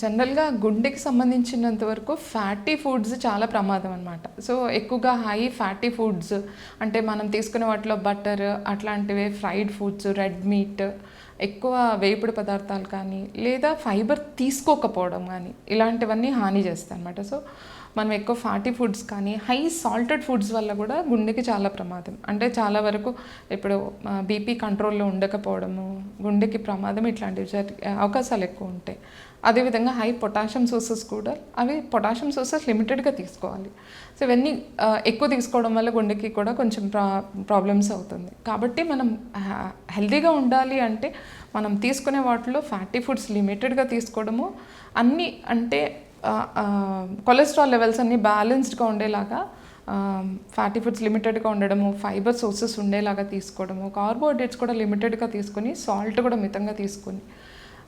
జనరల్గా గుండెకి సంబంధించినంత వరకు ఫ్యాటీ ఫుడ్స్ చాలా ప్రమాదం అనమాట సో ఎక్కువగా హై ఫ్యాటీ ఫుడ్స్ అంటే మనం తీసుకునే వాటిలో బటర్ అట్లాంటివి ఫ్రైడ్ ఫుడ్స్ రెడ్ మీట్ ఎక్కువ వేపుడు పదార్థాలు కానీ లేదా ఫైబర్ తీసుకోకపోవడం కానీ ఇలాంటివన్నీ హాని చేస్తాయి అనమాట సో మనం ఎక్కువ ఫాటీ ఫుడ్స్ కానీ హై సాల్టెడ్ ఫుడ్స్ వల్ల కూడా గుండెకి చాలా ప్రమాదం. అంటే చాలా వరకు ఇప్పుడు బీపీ కంట్రోల్లో ఉండకపోవడము గుండెకి ప్రమాదం ఇట్లాంటివి జరిగే అవకాశాలు ఎక్కువ ఉంటాయి. అదేవిధంగా హై పొటాషియం సోర్సెస్ కూడా అవి పొటాషియం సోర్సెస్ లిమిటెడ్గా తీసుకోవాలి. సో ఇవన్నీ ఎక్కువ తీసుకోవడం వల్ల గుండెకి కూడా కొంచెం ప్రా ప్రాబ్లమ్స్ అవుతుంది. కాబట్టి మనం హెల్తీగా ఉండాలి అంటే మనం తీసుకునే వాటిలో ఫ్యాటీ ఫుడ్స్ లిమిటెడ్గా తీసుకోవడము అన్నీ అంటే కొలెస్ట్రాల్ లెవెల్స్ అన్నీ బ్యాలెన్స్డ్గా ఉండేలాగా ఫ్యాటీ ఫుడ్స్ లిమిటెడ్గా ఉండడము ఫైబర్ సోర్సెస్ ఉండేలాగా తీసుకోవడము కార్బోహైడ్రేట్స్ కూడా లిమిటెడ్గా తీసుకొని సాల్ట్ కూడా మితంగా తీసుకొని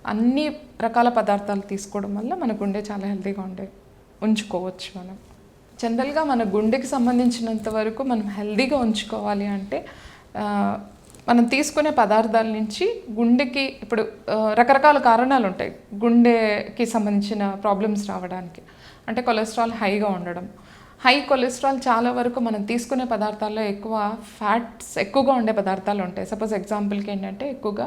అన్ని రకాల పదార్థాలు తీసుకోవడం వల్ల మన గుండె చాలా హెల్తీగా ఉండే ఉంచుకోవచ్చు మనం. జనరల్గా మన గుండెకి సంబంధించినంత వరకు మనం హెల్తీగా ఉంచుకోవాలి అంటే మనం తీసుకునే పదార్థాల నుంచి గుండెకి ఇప్పుడు రకరకాల కారణాలు ఉంటాయి. గుండెకి సంబంధించిన ప్రాబ్లమ్స్ రావడానికి. అంటే కొలెస్ట్రాల్ హైగా ఉండడం. హై కొలెస్ట్రాల్ చాలా వరకు మనం తీసుకునే పదార్థాల్లో ఎక్కువ ఫ్యాట్స్ ఎక్కువగా ఉండే పదార్థాలు ఉంటాయి. సపోజ్ ఎగ్జాంపుల్కి ఏంటంటే ఎక్కువగా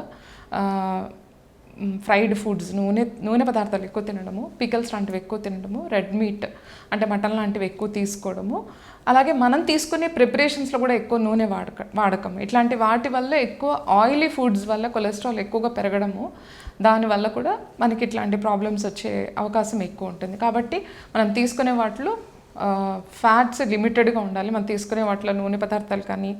ఫ్రైడ్ ఫుడ్స్ నూనె నూనె పదార్థాలు ఎక్కువ తినడము పికల్స్ లాంటివి ఎక్కువ తినడము రెడ్ మీట్ అంటే మటన్ లాంటివి ఎక్కువ తీసుకోవడము. అలాగే మనం తీసుకునే ప్రిపరేషన్స్లో కూడా ఎక్కువ నూనె వాడక వాడకం. ఇట్లాంటి వాటి వల్ల ఎక్కువ ఆయిలీ ఫుడ్స్ వల్ల కొలెస్ట్రాల్ ఎక్కువగా పెరగడము దానివల్ల కూడా మనకి ఇట్లాంటి ప్రాబ్లమ్స్ వచ్చే అవకాశం ఎక్కువ ఉంటుంది. కాబట్టి మనం తీసుకునే వాటిలో ఫ్యాట్స్ లిమిటెడ్గా ఉండాలి. మనం తీసుకునే వాటిలో నూనె పదార్థాలు కానీ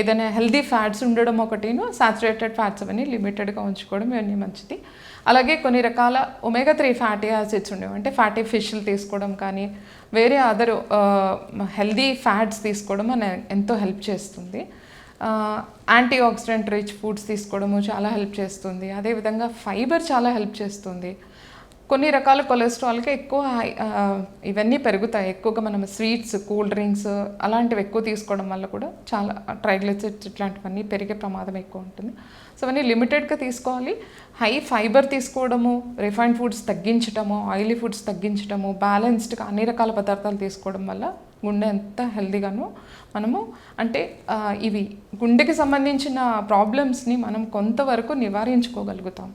ఏదైనా హెల్దీ ఫ్యాట్స్ ఉండడం ఒకటిను సాచురేటెడ్ ఫ్యాట్స్ అవన్నీ లిమిటెడ్గా ఉంచుకోవడం ఇవన్నీ మంచిది. అలాగే కొన్ని రకాల ఒమేగా త్రీ ఫ్యాటీ యాసిడ్స్ ఉండేవి. అంటే ఫ్యాటీ ఫిష్లు తీసుకోవడం కానీ వేరే అదర్ హెల్దీ ఫ్యాట్స్ తీసుకోవడం మన ఎంతో హెల్ప్ చేస్తుంది. యాంటీ ఆక్సిడెంట్ రిచ్ ఫుడ్స్ తీసుకోవడము చాలా హెల్ప్ చేస్తుంది. అదేవిధంగా ఫైబర్ చాలా హెల్ప్ చేస్తుంది. కొన్ని రకాల కొలెస్ట్రాల్కి ఎక్కువ హై- ఇవన్నీ పెరుగుతాయి. ఎక్కువగా మనం స్వీట్స్ కూల్ డ్రింక్స్ అలాంటివి ఎక్కువ తీసుకోవడం వల్ల కూడా చాలా ట్రైగ్లిసైడ్స్ ఇట్లాంటివన్నీ పెరిగే ప్రమాదం ఎక్కువ ఉంటుంది. సో అవన్నీ లిమిటెడ్గా తీసుకోవాలి. హై ఫైబర్ తీసుకోవడము రిఫైన్డ్ ఫుడ్స్ తగ్గించడము ఆయిలీ ఫుడ్స్ తగ్గించడము బ్యాలెన్స్డ్గా అన్ని రకాల పదార్థాలు తీసుకోవడం వల్ల గుండె ఎంత హెల్దీగానో మనము అంటే ఇవి గుండెకి సంబంధించిన ప్రాబ్లమ్స్ని మనం కొంతవరకు నివారించుకోగలుగుతాం.